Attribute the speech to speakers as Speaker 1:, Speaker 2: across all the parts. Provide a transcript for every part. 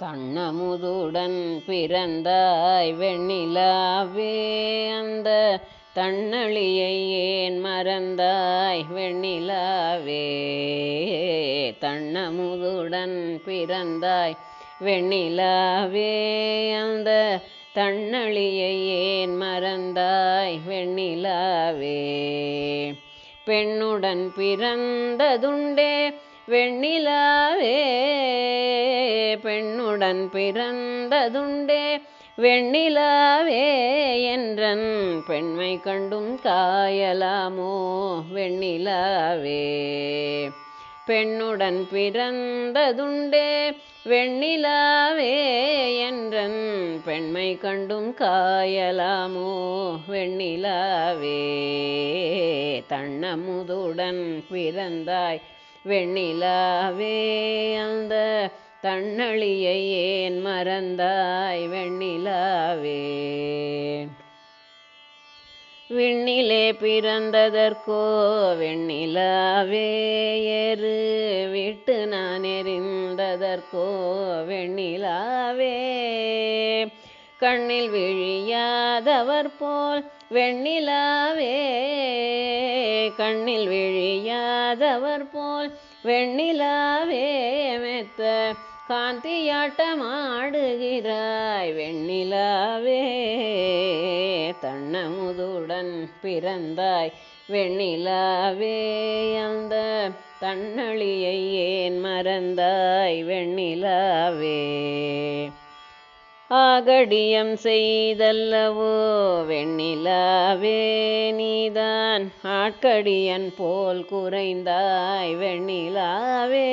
Speaker 1: தன்னமுதுடன் பிறந்தாய் வெண்ணிலாவே அந்த தன்னழியை ஏன் மறந்தாய் வெண்ணிலாவே? தன்னமுதுடன் பிறந்தாய் வெண்ணிலாவே அந்த தன்னழியை ஏன் மறந்தாய் வெண்ணிலாவே? பெண்ணுடன் பிறந்ததுண்டே வெண்ணிலாவே பெண்ணுடன் பிறந்ததுண்டே. வெண்ணிலாவே என்றன் பெண்மை கண்டும் காயலாமோ? வெண்ணிலாவே பெண்ணுடன் பிறந்ததுண்டே. வெண்ணிலாவே என்றன் பெண்மை கண்டும் காயலாமோ? வெண்ணிலாவே தன்னமுதுடன் பிறந்தாய். வெண்ணிலாவே அந்த தன்னழியை ஏன் மறந்தாய் வெண்ணிலாவே? விண்ணிலே பிறந்ததற்கோ வெண்ணிலாவே? ஏறு விட்டு நான் எரிந்ததற்கோ வெண்ணிலாவே? கண்ணில் விழியாதவர் போல் வெண்ணிலாவே கண்ணில் விழியாதவர் போல் வெண்ணிலாவே மெத்த காந்தியாட்டமாடுகிறாய். வெண்ணிலாவே தன்னமுதுடன் பிறந்தாய். வெண்ணிலாவே அந்த தன்னழியை ஏன் மறந்தாய்? வெண்ணிலாவே ஆகடியம் செய்தல்லவோ? வெண்ணிலாவே நீதான். ஆட்கடியன் போல் குறைந்தாய் வெண்ணிலாவே.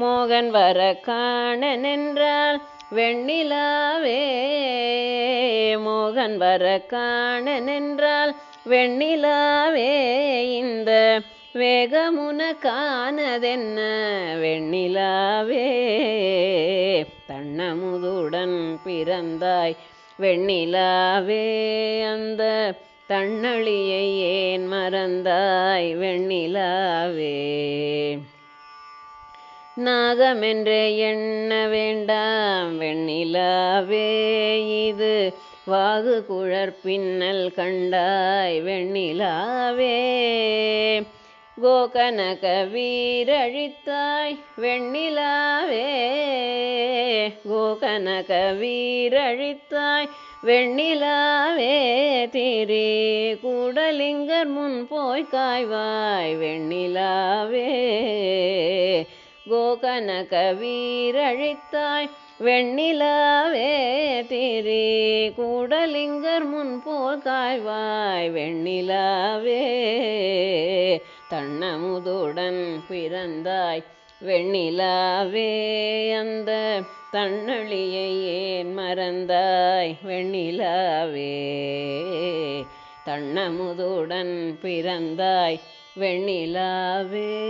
Speaker 1: மோகன் வர காண நின்றால் வெண்ணிலாவே. மோகன் வர காண நின்றால் வெண்ணிலாவே. இந்த வேகமுன காணதென்ன வெண்ணிலாவே? தன்னமுதுடன் பிறந்தாய் வெண்ணிலாவே? அந்த தன்னழியை ஏன் மறந்தாய் வெண்ணிலாவே? நாகமென்றே எண்ண வேண்டாம் வெண்ணிலாவே? இது வாகு குழற் பின்னல் கண்டாய் வெண்ணிலாவே? கோகனக வீரழித்தாய் வெண்ணிலாவே. கோகனக வீரழித்தாய் வெண்ணிலாவே. திரி கூடலிங்கர் முன் போய் காய்வாய் வெண்ணிலாவே. கோகனக வீரழித்தாய் வெண்ணிலாவே. திரி கூடலிங்கர் முன் போல் காய்வாய் வெண்ணிலாவே. தன்னமுதுடன் பிறந்தாய். வெண்ணிலாவே அந்த தன்னழியை ஏன் மறந்தாய்? வெண்ணிலாவே தன்னமுதுடன் பிறந்தாய். வெண்ணிலாவே